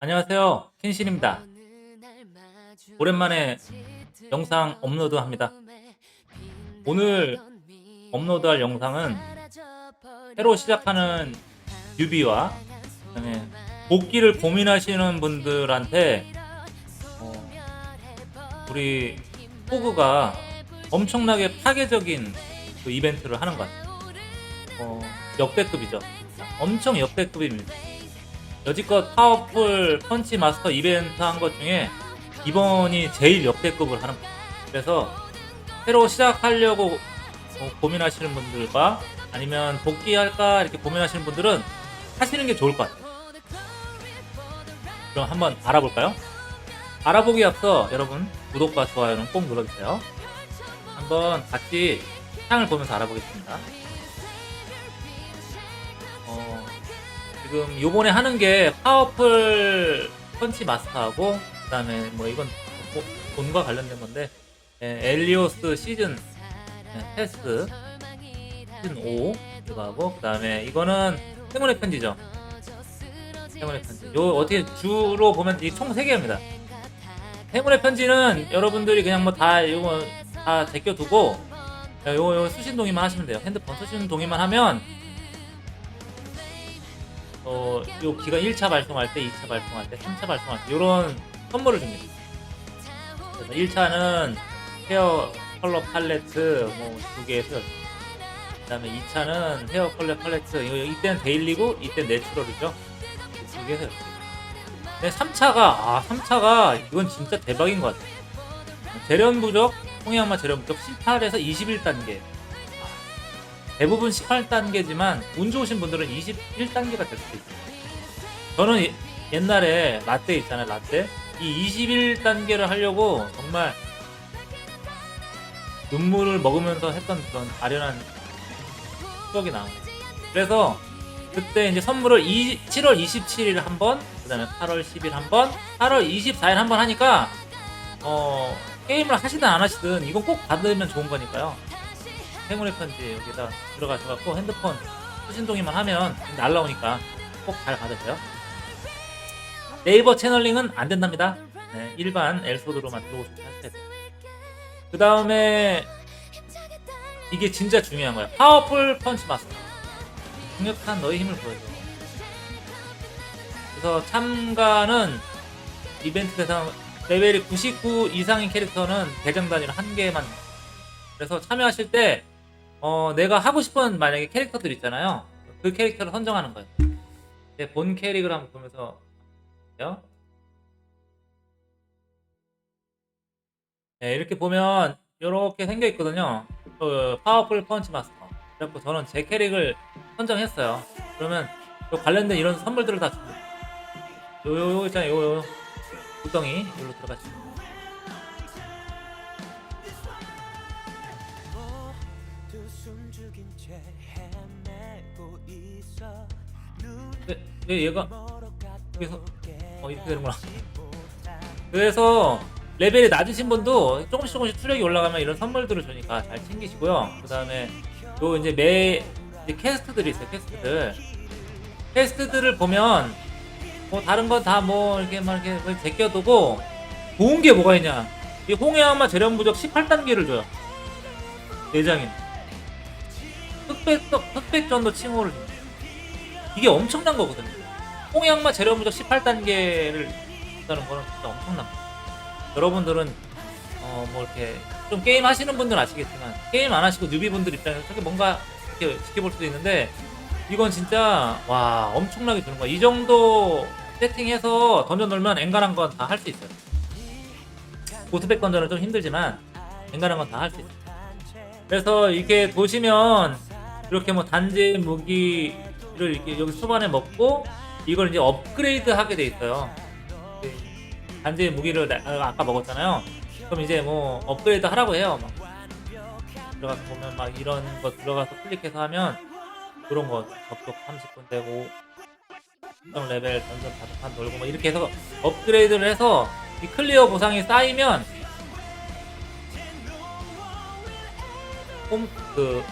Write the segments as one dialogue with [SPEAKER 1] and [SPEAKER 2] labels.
[SPEAKER 1] 안녕하세요. 켄신입니다. 오랜만에 영상 업로드 합니다. 오늘 업로드할 영상은 새로 시작하는 뉴비와 그다음에 복귀를 고민하시는 분들한테 어, 우리 호그가 엄청나게 파괴적인 그 이벤트를 하는 것 같아요. 어, 역대급이죠. 엄청 역대급입니다. 여지껏 파워풀 펀치 마스터 이벤트 한 것 중에 이번이 제일 역대급을 하는. 그래서 새로 시작하려고 어, 고민하시는 분들과 아니면 복귀할까 이렇게 고민하시는 분들은 하시는 게 좋을 것 같아요. 그럼 한번 알아볼까요? 알아보기 앞서 여러분 구독과 좋아요는 꼭 눌러주세요. 한번 같이 창을 보면서 알아보겠습니다. 어, 지금 요번에 하는 게 파워풀 펀치 마스터하고 그 다음에 뭐 이건 뭐 돈과 관련된 건데 예, 엘리오스 시즌 예, 테스트 시즌 5 이거 하고 그 다음에 이거는 행운의 편지죠. 행운의 편지. 요 어떻게 주로 보면 이 총 3개입니다. 행운의 편지는 여러분들이 그냥 뭐 다 이거 다 제껴두고 요, 요 수신 동의만 하시면 돼요. 핸드폰 수신 동의만 하면 어, 요 기간 1차 발송할 때, 2차 발송할 때, 3차 발송할 때, 요런 선물을 줍니다. 그래서 1차는 헤어 컬러 팔레트 뭐 두 개에서 그 다음에 2차는 헤어 컬러 팔레트, 이때는 데일리고, 이때는 내추럴이죠. 두 개에서 이렇게. 근데 3차가, 아, 3차가 이건 진짜 대박인 것 같아요. 재련 부족, 홍해양마 재련 부족 18에서 21단계. 대부분 18단계지만 운 좋으신 분들은 21단계가 될 수도 있어요. 저는 예- 옛날에 라떼 있잖아요, 라떼. 이 21단계를 하려고 정말 눈물을 먹으면서 했던 그런 아련한 추억이 나와요. 그래서 그때 이제 선물을 이- 7월 27일 한 번, 그 다음에 8월 10일 한 번, 8월 24일 한 번 하니까, 어, 게임을 하시든 안 하시든 이건 꼭 받으면 좋은 거니까요. 행운의 편지 여기다 들어가셔갖고 핸드폰 수신 동의만 하면 날라오니까 꼭 잘 받으세요. 네이버 채널링은 안 된답니다. 네, 일반 엘소드로만 들어오시면 하셔야 돼요. 그 다음에 이게 진짜 중요한 거예요. 파워풀 펀치 마스터. 강력한 너의 힘을 보여줘. 그래서 참가는 이벤트 대상 레벨이 99 이상인 캐릭터는 대장 단위로 한 개만. 그래서 참여하실 때 어, 내가 하고 싶은 만약에 캐릭터들 있잖아요. 그 캐릭터를 선정하는 거예요. 제 본 캐릭을 한번 보면서 요 네, 이렇게 보면 이렇게 생겨 있거든요. 그 파워풀 펀치 마스터. 그래갖고 저는 제 캐릭을 선정했어요. 그러면 요 관련된 이런 선물들을 다 줍니다. 요, 요, 요 있잖아요. 요, 요. 구덩이. 여기로 들어가시면. 왜, 왜 얘가 여기서 어 이렇게 되는구나. 그래서 레벨이 낮으신 분도 조금씩 조금씩 투력이 올라가면 이런 선물들을 주니까 잘 챙기시고요. 그 다음에 요 이제 매 이제 캐스트들이 있어요. 캐스트들. 캐스트들을 보면 뭐 다른 건 다 뭐 이렇게 막 이렇게 뭐 제껴두고 좋은 게 뭐가 있냐? 이 홍해양마 재련 부적 18단계를 줘요. 내장인. 흑백 흑백전도 칭호를 줍니다. 이게 엄청난 거거든요. 홍양마 재련 부적 18단계를 준다는 거는 진짜 엄청난 거. 여러분들은 어 뭐 이렇게 좀 게임 하시는 분들은 아시겠지만 게임 안 하시고 뉴비 분들 입장에서 저게 뭔가 이렇게 지켜볼 수도 있는데 이건 진짜 와 엄청나게 주는 거야. 이 정도 세팅해서 던져 놀면 엔간한 건 다 할 수 있어요. 보스백 던전은 좀 힘들지만 엔간한 건 다 할 수 있어요. 그래서 이렇게 보시면 이렇게 뭐 단지 무기를 이렇게 여기 수반에 먹고 이걸 이제 업그레이드 하게 돼 있어요. 그 단지 무기를 나- 아, 아까 먹었잖아요. 그럼 이제 뭐 업그레이드 하라고 해요. 막 들어가서 보면 막 이런 거 들어가서 클릭해서 하면 그런 거 접속 30분 되고 특정 레벨 던전 다섯 판 돌고 뭐 이렇게 해서 업그레이드를 해서 이 클리어 보상이 쌓이면 홈 그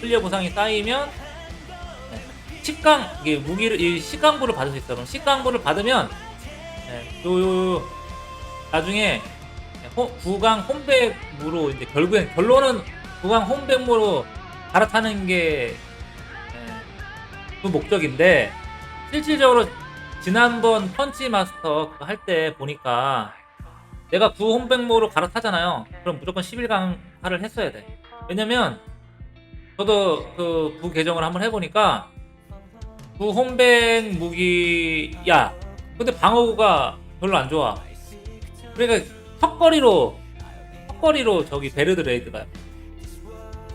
[SPEAKER 1] 클리어 보상이 쌓이면 네, 식강 이게 무기를 이 식강부를 받을 수 있어요. 그럼 식강부를 받으면 예, 요, 나중에 호, 구강 홈백무로 이제 결국엔 결론은 구강 홈백무로 갈아타는 게 그 목적인데 실질적으로 지난번 펀치 마스터 할 때 보니까 내가 구 홈백모로 갈아타잖아요. 그럼 무조건 11강화를 했어야 돼. 왜냐면 저도 그 부 계정을 한번 해보니까 구 홈백 무기 야 근데 방어구가 별로 안 좋아. 그러니까 턱걸이로 턱걸이로 저기 베르드 레이드가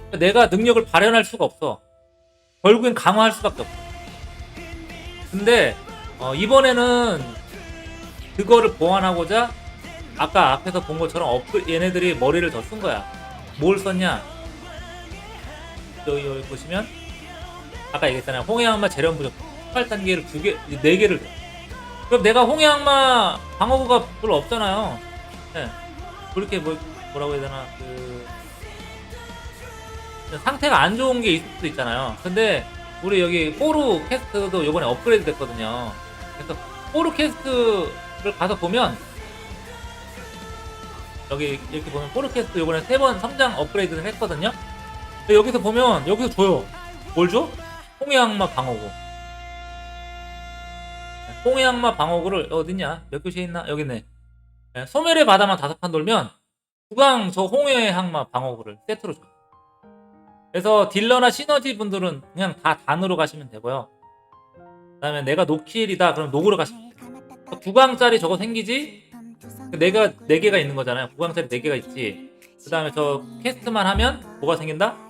[SPEAKER 1] 그러니까 내가 능력을 발현할 수가 없어. 결국엔 강화할 수밖에 없어. 근데 어, 이번에는 그거를 보완하고자 아까 앞에서 본 것처럼 업그 얘네들이 머리를 더 쓴 거야. 뭘 썼냐? 여기 보시면 아까 얘기했잖아요. 홍해악마 재련 부족 18단계를 두 개, 네 개를 줘. 그럼 내가 홍해악마 방어구가 별로 없잖아요. 네. 그렇게 뭐, 뭐라고 해야 되나 그 상태가 안 좋은 게 있을 수도 있잖아요. 근데 우리 여기 포르 캐스트도 이번에 업그레이드 됐거든요. 그래서 포르 캐스트를 가서 보면 여기 이렇게 보면 포르 캐스트 이번에 세번 성장 업그레이드를 했거든요. 근데 여기서 보면 여기서 줘요. 뭘 줘? 홍해 악마 방어구. 홍해 악마 방어구를 어딨냐? 몇 교시에 있나? 여기 있네. 네, 소멸의 바다만 다섯 판 돌면 구강 저 홍해 악마 방어구를 세트로 줘. 그래서 딜러나 시너지 분들은 그냥 다 단으로 가시면 되고요. 그 다음에 내가 노킬이다 그럼 녹으로 가시면 돼요. 9강짜리 저거 생기지? 내가 4개가 있는 거잖아요. 9강짜리 4개가 있지. 그 다음에 저 퀘스트만 하면 뭐가 생긴다?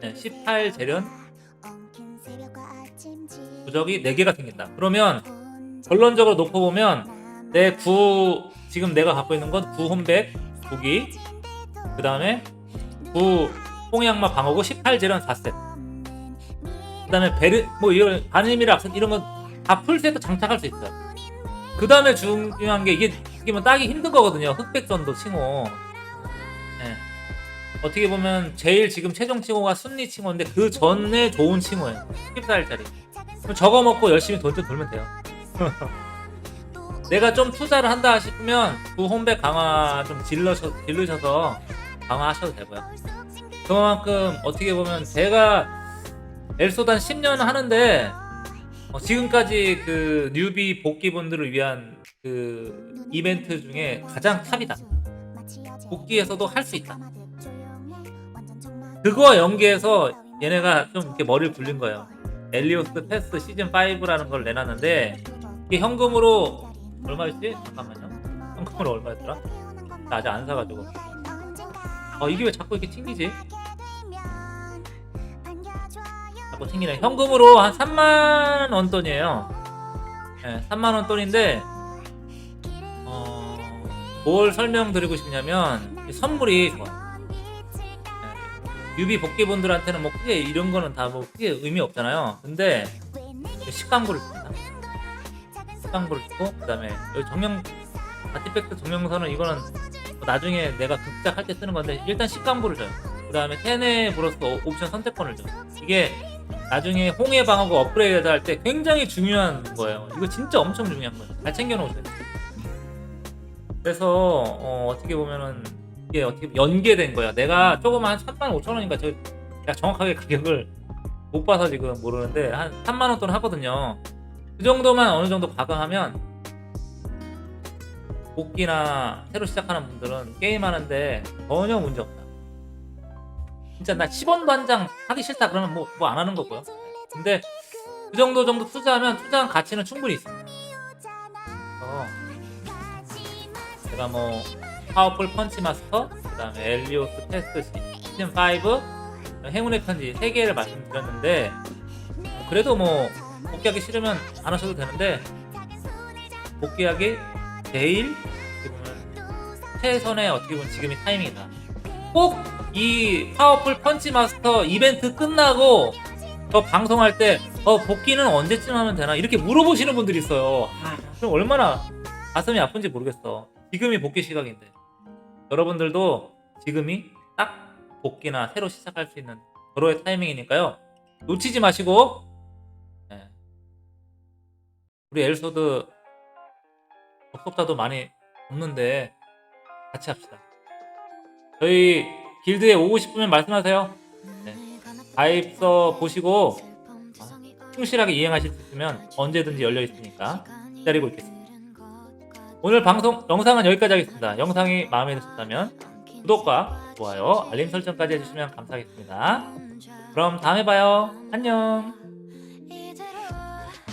[SPEAKER 1] 네, 18 재련 부적이 4개가 생긴다. 그러면 결론적으로 놓고 보면 내9 지금 내가 갖고 있는 건9 홈백 2기 그 다음에 9 홍양마 방어구 18 재련 4셋. 그 다음에 베르 뭐 이런 악센 이런 건 다 풀세트 장착할 수 있어요 그 다음에 중요한 게 이게 보면 따기 힘든 거거든요. 흑백전도 칭호. 예. 어떻게 보면 제일 지금 최종 칭호가 순리 칭호인데 그 전에 좋은 칭호예요. 14일짜리 그럼 저거 먹고 열심히 돈좀 돌면 돼요 내가 좀 투자를 한다 싶으면 그 홈백 강화 좀 질러서, 질르셔서 강화하셔도 되고요. 그만큼 어떻게 보면 제가 엘소단 10년 하는데 어, 지금까지 그 뉴비 복귀분들을 위한 그 이벤트 중에 가장 탑이다. 복귀에서도 할 수 있다. 그거와 연계해서 얘네가 좀 이렇게 머리를 굴린 거예요. 엘리오스 패스 시즌 5라는 걸 내놨는데 이게 현금으로 얼마였지? 잠깐만요. 현금으로 얼마였더라? 나 아직 안 사가지고. 어 이게 왜 자꾸 이렇게 튕기지? 자꾸 튕기네. 현금으로 한 3만 원 돈이에요. 네, 3만 원 돈인데 어, 뭘 설명드리고 싶냐면 이 선물이 좋아. 네, 유비 복귀분들한테는 뭐 크게 이런 거는 다 뭐 크게 의미 없잖아요. 근데 식광부를 줍니다. 식광부를 주고 그다음에 여기 정령 아티팩트 정령선은 이거는 뭐 나중에 내가 극작할 때 쓰는 건데 일단 식광부를 줘요. 그다음에 테네 브로스 옵션 선택권을 줘. 이게 나중에 홍해 방어구 업그레이드 할 때 굉장히 중요한 거예요. 이거 진짜 엄청 중요한 거예요. 잘 챙겨 놓으세요. 그래서 어, 떻게 보면은 이게 어떻게 연계된 거야. 내가 조금 한 3만 5천 원인가 저 내가 정확하게 가격을 못 봐서 지금 모르는데 한 3만 원 돈 하거든요. 그 정도만 어느 정도 과감하면 복귀나 새로 시작하는 분들은 게임하는데 전혀 문제 없다. 진짜 나 10원도 한 장 하기 싫다 그러면 뭐 뭐 안 하는 거고요. 근데 그 정도 정도 투자하면 투자한 가치는 충분히 있습니다. 그래서 제가 뭐 파워풀 펀치 마스터, 그 다음에 엘리오스 테스트 시즌 5, 행운의 편지 세 개를 말씀드렸는데 그래도 뭐 복귀하기 싫으면 안 하셔도 되는데 복귀하기 제일 어떻게 보면 최선의 어떻게 보면 지금이 타이밍이다. 꼭 이 파워풀 펀치 마스터 이벤트 끝나고 저 방송할 때 어, 복귀는 언제쯤 하면 되나 이렇게 물어보시는 분들이 있어요. 아, 그럼 얼마나 가슴이 아픈지 모르겠어. 지금이 복귀 시각인데 여러분들도 지금이 딱 복귀나 새로 시작할 수 있는 절호의 타이밍이니까요. 놓치지 마시고 네. 우리 엘소드 접속자도 많이 없는데 같이 합시다. 저희 길드에 오고 싶으면 말씀하세요. 네. 가입서 보시고 아, 충실하게 이행하실 수 있으면 언제든지 열려 있으니까 기다리고 있겠습니다. 오늘 방송 영상은 여기까지 하겠습니다. 영상이 마음에 드셨다면 구독과 좋아요, 알림 설정까지 해주시면 감사하겠습니다. 그럼 다음에 봐요. 안녕.